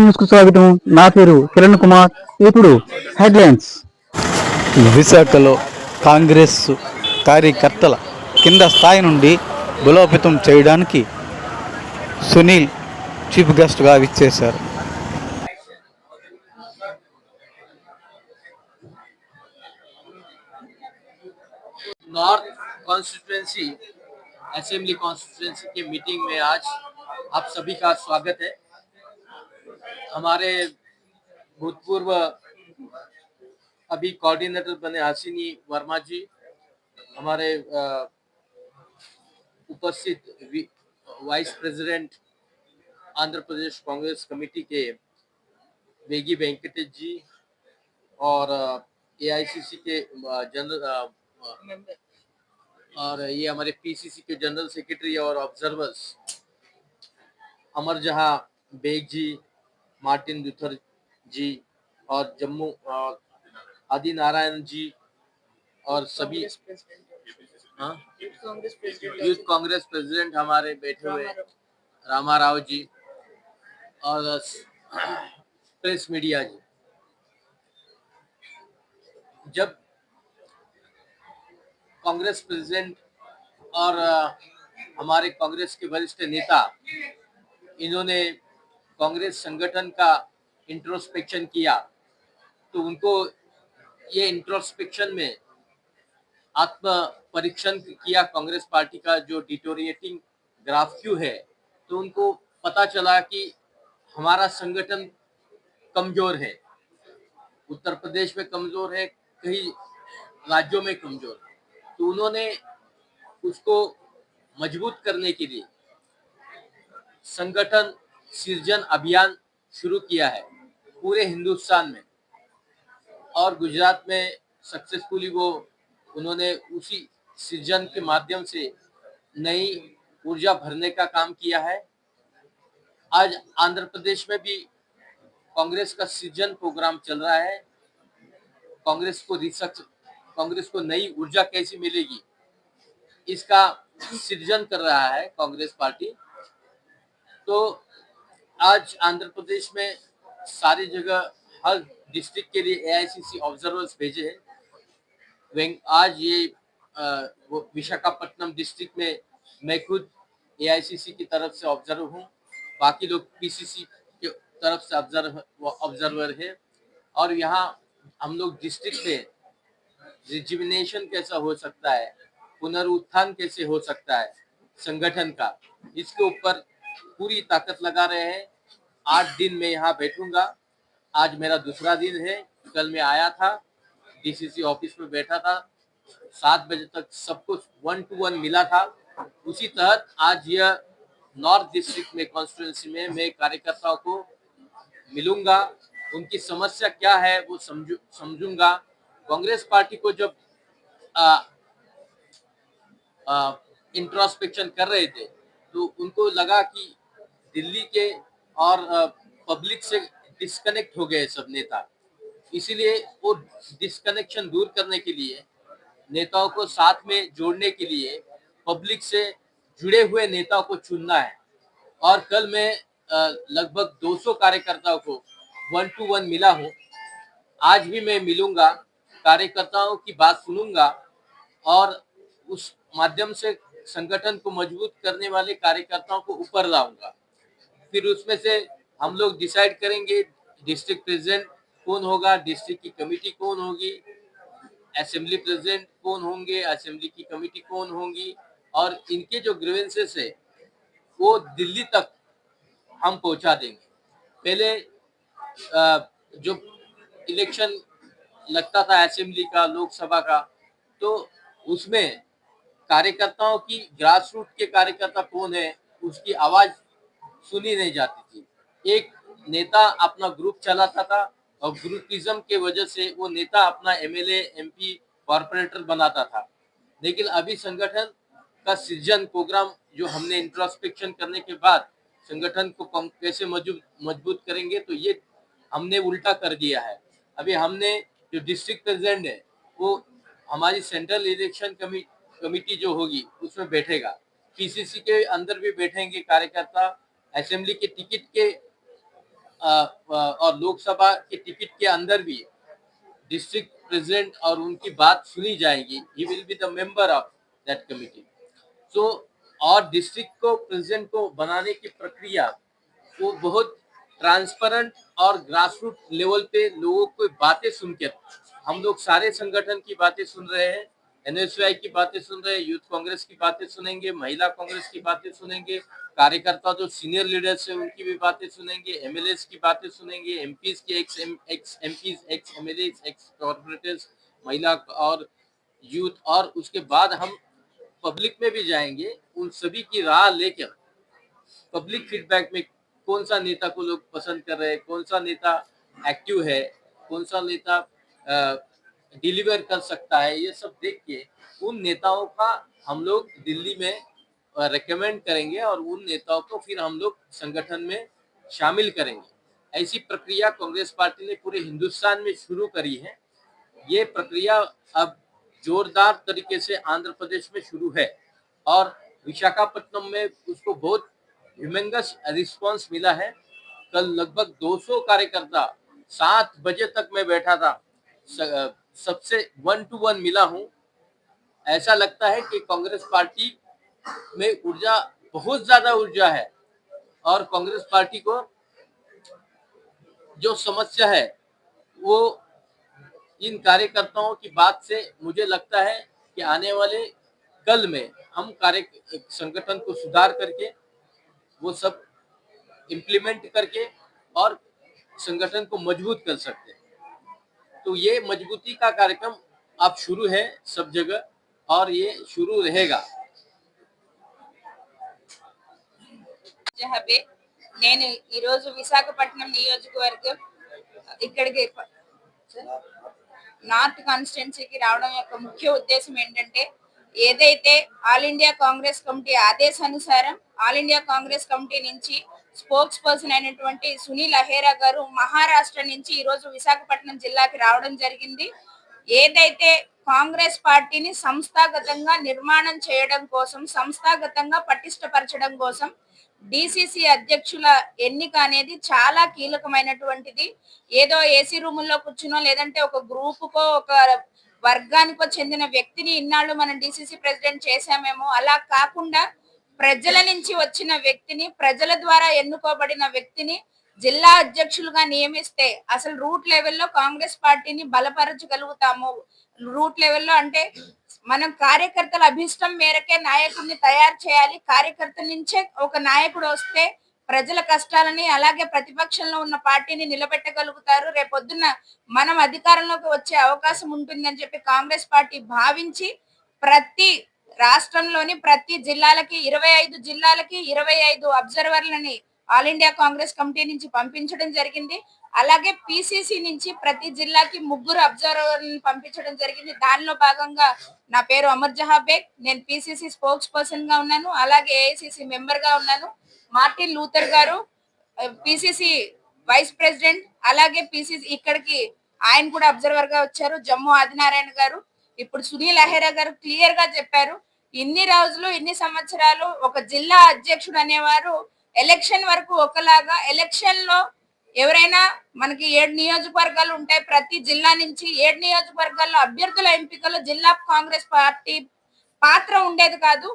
న్యూస్కు స్వాగతం. నా పేరు కిరణ్ కుమార్. ఇప్పుడు హెడ్లైన్స్. విశాఖలో కాంగ్రెస్ కార్యకర్తల కింద స్థాయి నుండి బలోపేతం చేయడానికి సునీల్ చీఫ్ గెస్ట్గా విచ్చేశారు. नॉर्थ कॉन्स्टिट्यूंसी असेंबली कॉन्स्टिट्यूंसी की मीटिंग में आज आप सभी का स्वागत है। हमारे भूतपूर्व अभी कोऑर्डिनेटर बने हसीनी वर्मा जी, हमारे उपस्थित vice president Andhra Pradesh Congress committee के वेगी वेंकटेश जी और एआईसीसी के जनरल और ये हमारे पीसीसी के जनरल सेक्रेटरी और observers Amar Jahan Beg ji Martin Luther ji और जम्मू आदि नारायण जी और सभी? यूथ कांग्रेस प्रेसिडेंट हमारे बैठे हुए रामा राव जी और प्रेस मीडिया जी। जब कांग्रेस प्रेसिडेंट और हमारे कांग्रेस के वरिष्ठ नेता, इन्होंने कांग्रेस संगठन का इंट्रोस्पेक्शन किया। तो उनको ये इंट्रोस्पेक्शन में आत्म परीक्षण किया कांग्रेस पार्टी का जो डिटोरिएटिंग ग्राफ क्यू है तो उनको पता चला कि हमारा संगठन कमज़ोर है। उत्तर प्रदेश में कमज़ोर है कई राज्यों में कमज़ोर है। तो उन्होंने उसको मज़बूत करने के लिए संगठन सृजन अभियान शुरू किया है, पूरे हिंदुस्तान में। और गुजरात में सक्सेसफुली वो, उन्होंने उसी सृजन के माध्यम से नई ऊर्जा भरने का काम किया है। आज आंध्र प्रदेश में भी कांग्रेस का सृजन प्रोग्राम चल रहा है। कांग्रेस को रिसर्च कांग्रेस को नई ऊर्जा कैसी मिलेगी? इसका सृजन कर रहा है कांग्रेस पार्टी। तो आज आंध्र प्रदेश में सारी जगह, हर डिस्ट्रिक्ट के लिए एआईसीसी ऑब्जर्वर्स भेजे हैं। आज ये विशाखापट्टनम डिस्ट्रिक्ट में मैं खुद एआईसीसी की तरफ़ से ऑब्ज़र्व हूँ। बाकी लोग पीसीसी के तरफ़ से ऑब्ज़र्व ऑब्जर्वर है। और यहाँ हम लोग डिस्ट्रिक्ट में रिजिमिनेशन कैसा हो सकता है? पुनरुत्थान कैसे हो सकता है संगठन का? इसके ऊपर पूरी ताकत लगा रहे हैं। आठ दिन में यहाँ बैठूँगा। आज मेरा दूसरा दिन है। कल मैं आया था। डीसीसी ऑफ़िस में बैठा था। सात बजे तक सब कुछ वन टू वन मिला था। उसी तहत आज यह नॉर्थ डिस्ट्रिक्ट में कॉन्स्टिट्यूंसी में मैं कार्यकर्ताओं को मिलूँगा। उनकी समस्या क्या है वो समझू, समझूँगा। कांग्रेस पार्टी को जब इंट्रोस्पेक्शन कर रहे थे तो उनको लगा कि दिल्ली के और पब्लिक से डिस्कनेक्ट हो गए सब नेता। इसीलिए वो डिस्कनेक्शन दूर करने के लिए, नेताओं को साथ में जोड़ने के लिए पब्लिक से जुड़े हुए नेताओं को चुनना है। और कल मैं लगभग 200 कार्यकर्ताओं को वन टू वन मिला हूँ। आज भी मैं मिलूँगा। कार्यकर्ताओं की बात सुनूँगा और उस माध्यम से संगठन को मज़बूत करने वाले कार्यकर्ताओं को ऊपर लाऊँगा। फिर उसमें से हम लोग डिसाइड करेंगे, डिस्ट्रिक्ट प्रेसिडेंट कौन होगा, डिस्ट्रिक्ट की कमेटी कौन होगी, असेंबली प्रेसिडेंट कौन होंगे, असेंबली की कमेटी कौन होंगी, और इनके जो ग्रीवेंसेस है, वो दिल्ली तक हम पहुँचा देंगे। पहले जो इलेक्शन लगता था असेंबली का, लोकसभा का। तो उसमें कार्यकर्ताओं की ग्रास रूट के कार्यकर्ता कौन है, उसकी आवाज़ सुनी नहीं जाती थी। एक नेता अपना ग्रुप चलाता था और ग्रुपिज्म के वजह से वो नेता अपना एमएलए एमपी कॉर्पोरेटर बनाता था। लेकिन अभी संगठन का सृजन प्रोग्राम जो हमने इंट्रोस्पेक्शन करने के बाद संगठन को कैसे मज़बूत करेंगे तो ये हमने उल्टा कर दिया है। अभी हमने जो डिस्ट्रिक्ट प्रेसिडेंट है वो हमारी सेंट्रल इलेक्शन कमेटी जो होगी उसमें बैठेगा। पीसीसी के अंदर भी बैठेंगे कार्यकर्ता असेंबली के टिकट के अ, और लोकसभा के टिकट के अंदर भी डिस्ट्रिक्ट प्रेसिडेंट और उनकी बात सुनी जाएगी। He will be the member of that committee so और डिस्ट्रिक्ट को प्रेसिडेंट को बनाने की प्रक्रिया वो बहुत ट्रांसपेरेंट और ग्रास रूट लेवल पे लोगों को बातें सुनकर। हम लोग सारे संगठन की बातें सुन रहे हैं एनएसयूआई की बातें सुन रहे हैं यूथ कांग्रेस की बातें सुनेंगे, महिला कांग्रेस की बातें सुनेंगे, कार्यकर्ता जो सीनियर लीडर्स हैं उनकी भी बातें सुनेंगे एमएलए की बातें सुनेंगे एमपीज के ex ex MPs ex MLA ex corporators महिला और यूथ और उसके बाद हम पब्लिक में भी जाएँगे, उन सभी की राह लेकर पब्लिक फीडबैक में कौन सा नेता को लोग पसंद कर रहे हैं? कौन सा नेता एक्टिव है? कौन सा नेता डिलीवर कर सकता है? ये सब देख के उन नेताओं का हम लोग दिल्ली में रिकमेंड करेंगे और उन नेताओं को फिर हम लोग संगठन में शामिल करेंगे। ऐसी प्रक्रिया कांग्रेस पार्टी ने पूरे हिंदुस्तान में शुरू करी है। ये प्रक्रिया अब जोरदार तरीके से आंध्र प्रदेश में शुरू है और विशाखापट्टनम में उसको बहुत ह्यूमेंगस रिस्पांस मिला है। कल लगभग 200 कार्यकर्ता सात बजे तक मैं बैठा था। सबसे वन टू वन मिला हूँ। ऐसा लगता है कि कांग्रेस पार्टी में ऊर्जा बहुत ज़्यादा ऊर्जा है और कांग्रेस पार्टी को जो समस्या है, वो इन कार्यकर्ताओं की बात से मुझे लगता है कि आने वाले कल में हम कार्य, संगठन को सुधार करके वो सब इम्प्लीमेंट करके और संगठन को मजबूत कर सकते हैं तो ये मजबूती का कार्यक्रम अब शुरू है सब जगह और ये शुरू रहेगा జహబే నేను ఈరోజు విశాఖపట్నం నియోజకవర్గం ఇక్కడికి నార్త్ కాన్స్టిట్యున్సీకి రావడం యొక్క ముఖ్య ఉద్దేశం ఏంటంటే ఏదైతే ఆల్ ఇండియా కాంగ్రెస్ కమిటీ ఆదేశానుసారం ఆల్ ఇండియా కాంగ్రెస్ కమిటీ నుంచి స్పోక్స్ పర్సన్ అయినటువంటి సునీల్ అహేరా గారు మహారాష్ట్ర నుంచి ఈ రోజు విశాఖపట్నం జిల్లాకి రావడం జరిగింది. ఏదైతే కాంగ్రెస్ పార్టీని సంస్థాగతంగా నిర్మాణం చేయడం కోసం సంస్థాగతంగా పటిష్టపరచడం కోసం డిసిసి అధ్యక్షుల ఎన్నిక అనేది చాలా కీలకమైనటువంటిది. ఏదో ఏసీ రూముల్లో కూర్చునో లేదంటే ఒక గ్రూపుకో ఒక వర్గానికో చెందిన వ్యక్తిని ఇన్నాళ్ళు మనం డిసిసి ప్రెసిడెంట్ చేశామేమో. అలా కాకుండా ప్రజల నుంచి వచ్చిన వ్యక్తిని ప్రజల ద్వారా ఎన్నుకోబడిన వ్యక్తిని జిల్లా అధ్యక్షులుగా నియమిస్తే అసలు రూట్ లెవెల్లో కాంగ్రెస్ పార్టీని బలపరచగలుగుతాము? రూట్ లెవెల్లో అంటే మనం కార్యకర్తల అభిష్టం మేరకే నాయకుడిని తయారు చేయాలి. కార్యకర్తల నుంచే ఒక నాయకుడు వస్తే ప్రజల కష్టాలని అలాగే ప్రతిపక్షంలో ఉన్న పార్టీని నిలబెట్టగలుగుతారు. రేపొద్దున మనం అధికారంలోకి వచ్చే అవకాశం ఉంటుందని చెప్పి కాంగ్రెస్ పార్టీ భావించి ప్రతి రాష్ట్రంలోని ప్రతి జిల్లాలకి ఇరవై ఐదు జిల్లాలకి ఇరవై ఐదు అబ్జర్వర్లని ఆల్ ఇండియా కాంగ్రెస్ కమిటీ నుంచి పంపించడం జరిగింది. అలాగే పిసిసి నుంచి ప్రతి జిల్లాకి ముగ్గురు అబ్జర్వర్లను పంపించడం జరిగింది. దానిలో భాగంగా నా పేరు అమర్ జహాబేగ్. నేను పిసిసి స్పోక్స్ పర్సన్గా ఉన్నాను. అలాగే ఏఐసిసి మెంబర్గా ఉన్నాను. మార్టిన్ లూథర్ గారు పిసిసి వైస్ ప్రెసిడెంట్ అలాగే పిసిసి ఇక్కడికి ఆయన కూడా అబ్జర్వర్గా వచ్చారు జమ్మూ ఆదినారాయణ గారు. ఇప్పుడు సునీల్ అహేరా గారు క్లియర్గా చెప్పారు ఇన్ని రోజులు ఇన్ని సంవత్సరాలు ఒక జిల్లా అధ్యక్షుడు అనేవారు ఎలక్షన్ వరకు ఒకలాగా ఎలక్షన్లో ఎవరైనా మనకి ఏడు నియోజకవర్గాలు ఉంటాయి ప్రతి జిల్లా నుంచి ఏడు నియోజకవర్గాల్లో అభ్యర్థుల ఎంపికలో జిల్లా కాంగ్రెస్ పార్టీ పాత్ర ఉండేది కాదు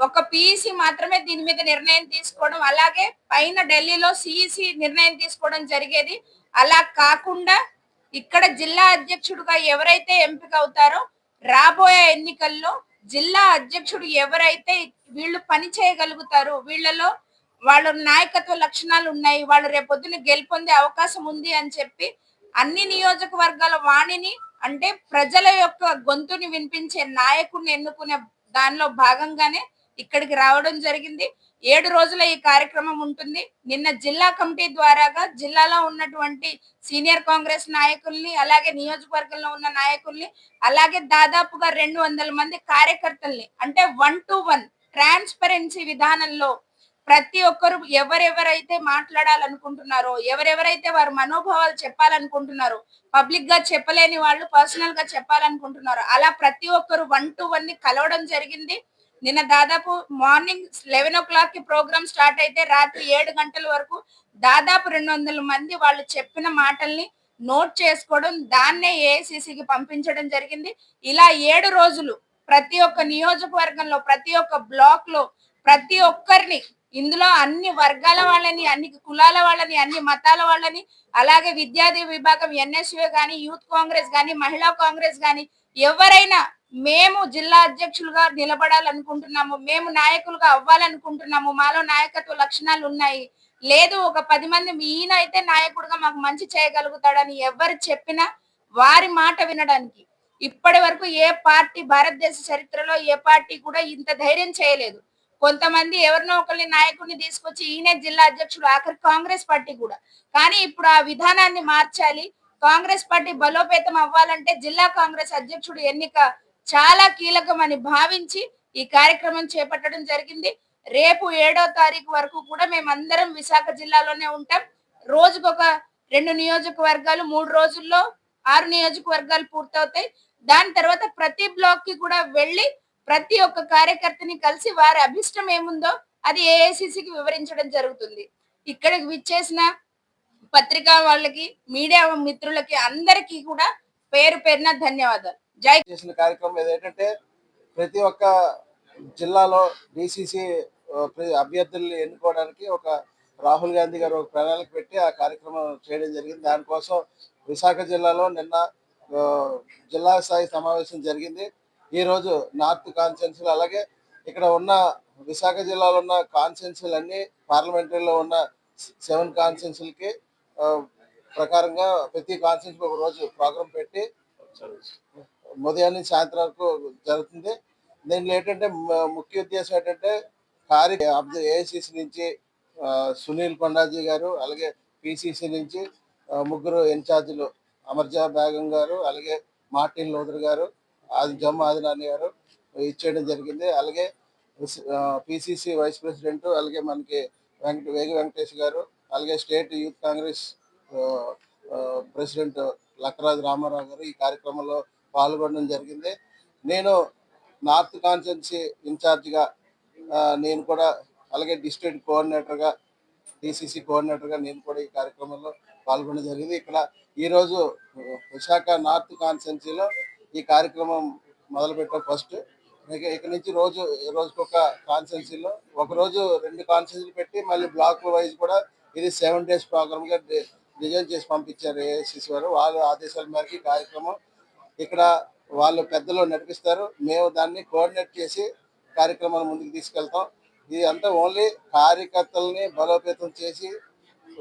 ఒక పిఈసి మాత్రమే దీని మీద నిర్ణయం తీసుకోవడం అలాగే పైన ఢిల్లీలో సిఈసి నిర్ణయం తీసుకోవడం జరిగేది. అలా కాకుండా ఇక్కడ జిల్లా అధ్యక్షుడుగా ఎవరైతే ఎంపిక అవుతారో రాబోయే ఎన్నికల్లో జిల్లా అధ్యక్షుడు ఎవరైతే వీళ్ళు పని చేయగలుగుతారో వీళ్ళలో వాళ్ళ నాయకత్వ లక్షణాలు ఉన్నాయి వాళ్ళు రేపొద్దున గెలుపొందే అవకాశం ఉంది అని చెప్పి అన్ని నియోజకవర్గాల వాణిని అంటే ప్రజల యొక్క గొంతుని వినిపించే నాయకుడిని ఎన్నుకునే దానిలో భాగంగానే ఇక్కడికి రావడం జరిగింది. ఏడు రోజుల ఈ కార్యక్రమం ఉంటుంది. నిన్న జిల్లా కమిటీ ద్వారాగా జిల్లాలో ఉన్నటువంటి సీనియర్ కాంగ్రెస్ నాయకుల్ని అలాగే నియోజకవర్గంలో ఉన్న నాయకుల్ని అలాగే దాదాపుగా రెండు వందల మంది కార్యకర్తల్ని అంటే వన్ టు వన్ ట్రాన్స్పరెన్సీ విధానంలో ప్రతి ఒక్కరు ఎవరెవరైతే మాట్లాడాలనుకుంటున్నారో ఎవరెవరైతే వారి మనోభావాలు చెప్పాలనుకుంటున్నారో పబ్లిక్గా చెప్పలేని వాళ్ళు పర్సనల్గా చెప్పాలనుకుంటున్నారు అలా ప్రతి ఒక్కరు వన్ టు వన్ని కలవడం జరిగింది. నిన్న దాదాపు మార్నింగ్ లెవెన్ ఓ క్లాక్కి ప్రోగ్రామ్ స్టార్ట్ అయితే రాత్రి ఏడు గంటల వరకు దాదాపు రెండు వందల మంది వాళ్ళు చెప్పిన మాటల్ని నోట్ చేసుకోవడం దాన్నే ఏఐసిసికి పంపించడం జరిగింది. ఇలా ఏడు రోజులు ప్రతి ఒక్క నియోజకవర్గంలో ప్రతి ఒక్క బ్లాక్లో ప్రతి ఒక్కరిని ఇందులో అన్ని వర్గాల వాళ్ళని అన్ని కులాల వాళ్ళని అన్ని మతాల వాళ్ళని అలాగే విద్యార్థి విభాగం ఎన్ఎస్యూ కానీ యూత్ కాంగ్రెస్ కానీ మహిళా కాంగ్రెస్ కానీ ఎవరైనా మేము జిల్లా అధ్యక్షులుగా నిలబడాలనుకుంటున్నాము మేము నాయకులుగా అవ్వాలనుకుంటున్నాము మాలో నాయకత్వ లక్షణాలు ఉన్నాయి. లేదు ఒక పది మంది ఈయన అయితే నాయకుడుగా మాకు మంచి చేయగలుగుతాడని ఎవరు చెప్పినా వారి మాట వినడానికి. ఇప్పటి వరకు ఏ పార్టీ భారతదేశ చరిత్రలో ఏ పార్టీ కూడా ఇంత ధైర్యం చేయలేదు. కొంతమంది ఎవరినో ఒకరిని నాయకుడిని తీసుకొచ్చి ఈయనే జిల్లా అధ్యక్షుడు ఆఖరి కాంగ్రెస్ పార్టీ కూడా. కానీ ఇప్పుడు ఆ విధానాన్ని మార్చాలి కాంగ్రెస్ పార్టీ బలోపేతం అవ్వాలంటే జిల్లా కాంగ్రెస్ అధ్యక్షుడు ఎన్నిక చాలా కీలకమని భావించి ఈ కార్యక్రమం చేపట్టడం జరిగింది. రేపు ఏడో తారీఖు వరకు కూడా మేమందరం విశాఖ జిల్లాలోనే ఉంటాం. రోజుకొక రెండు నియోజకవర్గాలు మూడు రోజుల్లో ఆరు నియోజకవర్గాలు పూర్తవుతాయి. దాని తర్వాత ప్రతి బ్లాక్కి కూడా వెళ్ళి ప్రతి ఒక్క కార్యకర్తని కలిసి వారి అభిష్టం ఏముందో అది ఏఐసిసికి వివరించడం జరుగుతుంది. ఇక్కడికి విచ్చేసిన పత్రికా వాళ్ళకి మీడియా మిత్రులకి అందరికీ కూడా పేరు పేరున ధన్యవాదాలు. జై చేసిన కార్యక్రమం ఏదేంటంటే ప్రతి ఒక్క జిల్లాలో డిసిసి అభ్యర్థుల్ని ఎన్నుకోవడానికి ఒక రాహుల్ గాంధీ గారు ఒక ప్రణాళిక పెట్టి ఆ కార్యక్రమం చేయడం జరిగింది. దానికోసం విశాఖ జిల్లాలో నిన్న జిల్లా స్థాయి సమావేశం జరిగింది. ఈరోజు నార్త్ కాన్స్టిట్యున్సీలు అలాగే ఇక్కడ ఉన్న విశాఖ జిల్లాలో ఉన్న కాన్స్టిట్యున్సీలు అన్ని పార్లమెంటరీలో ఉన్న సెవెన్ కాన్స్టిట్యున్సీలకి ప్రకారంగా ప్రతి కాన్స్టిట్యున్సీకి ఒక రోజు ప్రోగ్రాం పెట్టి ఉదయం నుంచి సాయంత్రం వరకు జరుగుతుంది. దీనిలో ఏంటంటే ముఖ్య ఉద్దేశం ఏంటంటే కార్య ఏఐసిసి నుంచి సునీల్ కొండాజీ గారు అలాగే పిసిసి నుంచి ముగ్గురు ఇన్ఛార్జీలు అమర్జా బేగం గారు అలాగే మార్టిన్ లోదర్ గారు ఆది జమ్ ఆదినాని గారు ఇచ్చేయడం జరిగింది. అలాగే పిసిసి వైస్ ప్రెసిడెంట్ అలాగే మనకి వెంకట వేగి వెంకటేష్ గారు అలాగే state youth Congress president Lakkaraju Ramarao గారు ఈ కార్యక్రమంలో పాల్గొనడం జరిగింది. నేను నార్త్ కాన్స్టెన్సీ ఇన్ఛార్జిగా నేను కూడా అలాగే డిస్ట్రిక్ట్ కోఆర్డినేటర్గా డిసిసి కోఆర్డినేటర్గా నేను కూడా ఈ కార్యక్రమంలో పాల్గొనడం జరిగింది. ఇక్కడ ఈరోజు విశాఖ నార్త్ కాన్స్టెన్సీలో ఈ కార్యక్రమం మొదలుపెట్టాం ఫస్ట్. ఇక్కడ నుంచి రోజు రోజుకొక కాన్స్టెన్సీలో ఒకరోజు రెండు కాన్స్టెన్సీలు పెట్టి మళ్ళీ బ్లాక్ వైజ్ కూడా ఇది సెవెన్ డేస్ ప్రోగ్రామ్గా డిజైన్ చేసి పంపించారు ఏఐసిసి వారు. వాళ్ళ ఆదేశాల మేరకు కార్యక్రమం ఇక్కడ వాళ్ళు పెద్దలు నడిపిస్తారు. మేము దాన్ని కోఆర్డినేట్ చేసి కార్యక్రమాన్ని ముందుకు తీసుకెళ్తాం. ఇది అంతా ఓన్లీ కార్యకర్తల్ని బలోపేతం చేసి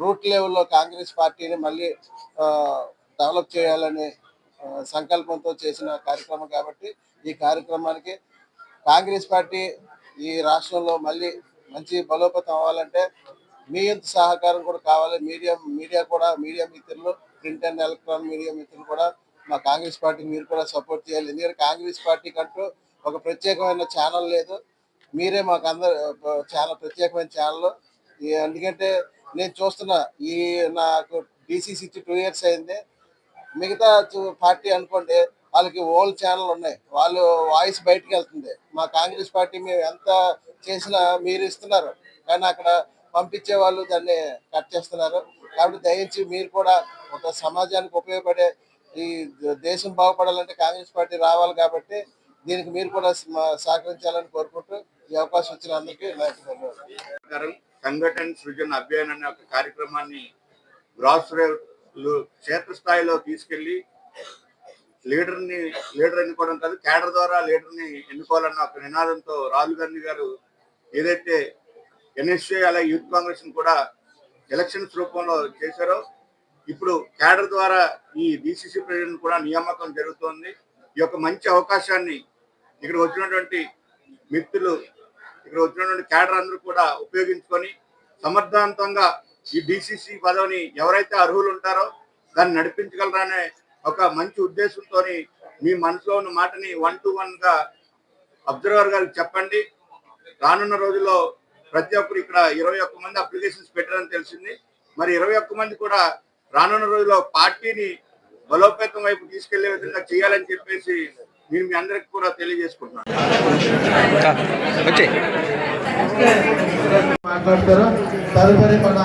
రూట్ లెవెల్లో కాంగ్రెస్ పార్టీని మళ్ళీ డెవలప్ చేయాలనే సంకల్పంతో చేసిన కార్యక్రమం కాబట్టి ఈ కార్యక్రమానికి కాంగ్రెస్ పార్టీ ఈ రాష్ట్రంలో మళ్ళీ మంచి బలోపేతం అవ్వాలంటే మీ యొక్క సహకారం కూడా కావాలి. మీడియా మీడియా కూడా మీడియా మిత్రులు ప్రింట్ అండ్ ఎలక్ట్రానిక్ మీడియా మిత్రులు కూడా మా కాంగ్రెస్ పార్టీకి మీరు కూడా సపోర్ట్ చేయాలి. ఎందుకంటే కాంగ్రెస్ పార్టీకి అంటూ ఒక ప్రత్యేకమైన ఛానల్ లేదు. మీరే మాకు అందరు చాలా ప్రత్యేకమైన ఛానల్. ఎందుకంటే నేను చూస్తున్నా ఈ నాకు డీసీసీ ఇచ్చి టూ ఇయర్స్ అయింది. మిగతా పార్టీ అనుకోండి వాళ్ళకి ఓల్ ఛానల్ ఉన్నాయి. వాళ్ళు వాయిస్ బయటకు వెళ్తుంది. మా కాంగ్రెస్ పార్టీ మేము ఎంత చేసినా మీరు ఇస్తున్నారు. కానీ అక్కడ పంపించే వాళ్ళు దాన్ని కట్ చేస్తున్నారు. కాబట్టి దయించి మీరు కూడా ఒక సమాజానికి ఉపయోగపడే ఈ దేశం బాగుపడాలంటే కాంగ్రెస్ పార్టీ రావాలి కాబట్టి దీనికి మీరు కూడా సహకరించాలని కోరుకుంటూ ఈ అవకాశం ఇచ్చిన అందరికీ సంఘటన సృజన అభియాన్ అనే ఒక కార్యక్రమాన్ని గ్రాస్ క్షేత్రస్థాయిలో తీసుకెళ్ళి లీడర్ని లీడర్ ఎన్నుకోవడం కాదు కేడర్ ద్వారా లీడర్ని ఎన్నుకోవాలన్న ఒక నినాదంతో రాహుల్ గాంధీ గారు ఏదైతే ఎన్ఎస్ఏ అలాగే యూత్ కాంగ్రెస్ కూడా ఎలక్షన్స్ రూపంలో చేశారో. ఇప్పుడు క్యాడర్ ద్వారా ఈ బీసీసీ ప్రెసిడెంట్ కూడా నియామకం జరుగుతోంది. ఈ యొక్క మంచి అవకాశాన్ని ఇక్కడ వచ్చినటువంటి మిత్రులు ఇక్కడ వచ్చినటువంటి క్యాడర్ అందరూ కూడా ఉపయోగించుకొని సమర్థవంతంగా ఈ డిసిసి పదవిని ఎవరైతే అర్హులు ఉంటారో దాన్ని నడిపించగలరనే ఒక మంచి ఉద్దేశంతో మీ మనసులో ఉన్న మాటని వన్ టు వన్గా అబ్జర్వర్ గారికి చెప్పండి. రానున్న రోజుల్లో ప్రతి ఒక్కరు ఇక్కడ ఇరవై ఒక్క మంది అప్లికేషన్స్ పెట్టారని తెలిసింది. మరి ఇరవై ఒక్క మంది కూడా రానున్న రోజుల్లో పార్టీని బలోపేతం వైపు తీసుకెళ్ళే విధంగా చేయాలని చెప్పేసి నేను మీ అందరికి కూడా తెలియజేసుకుంటున్నాను. మాట్లాడతారు. తదుపరి మన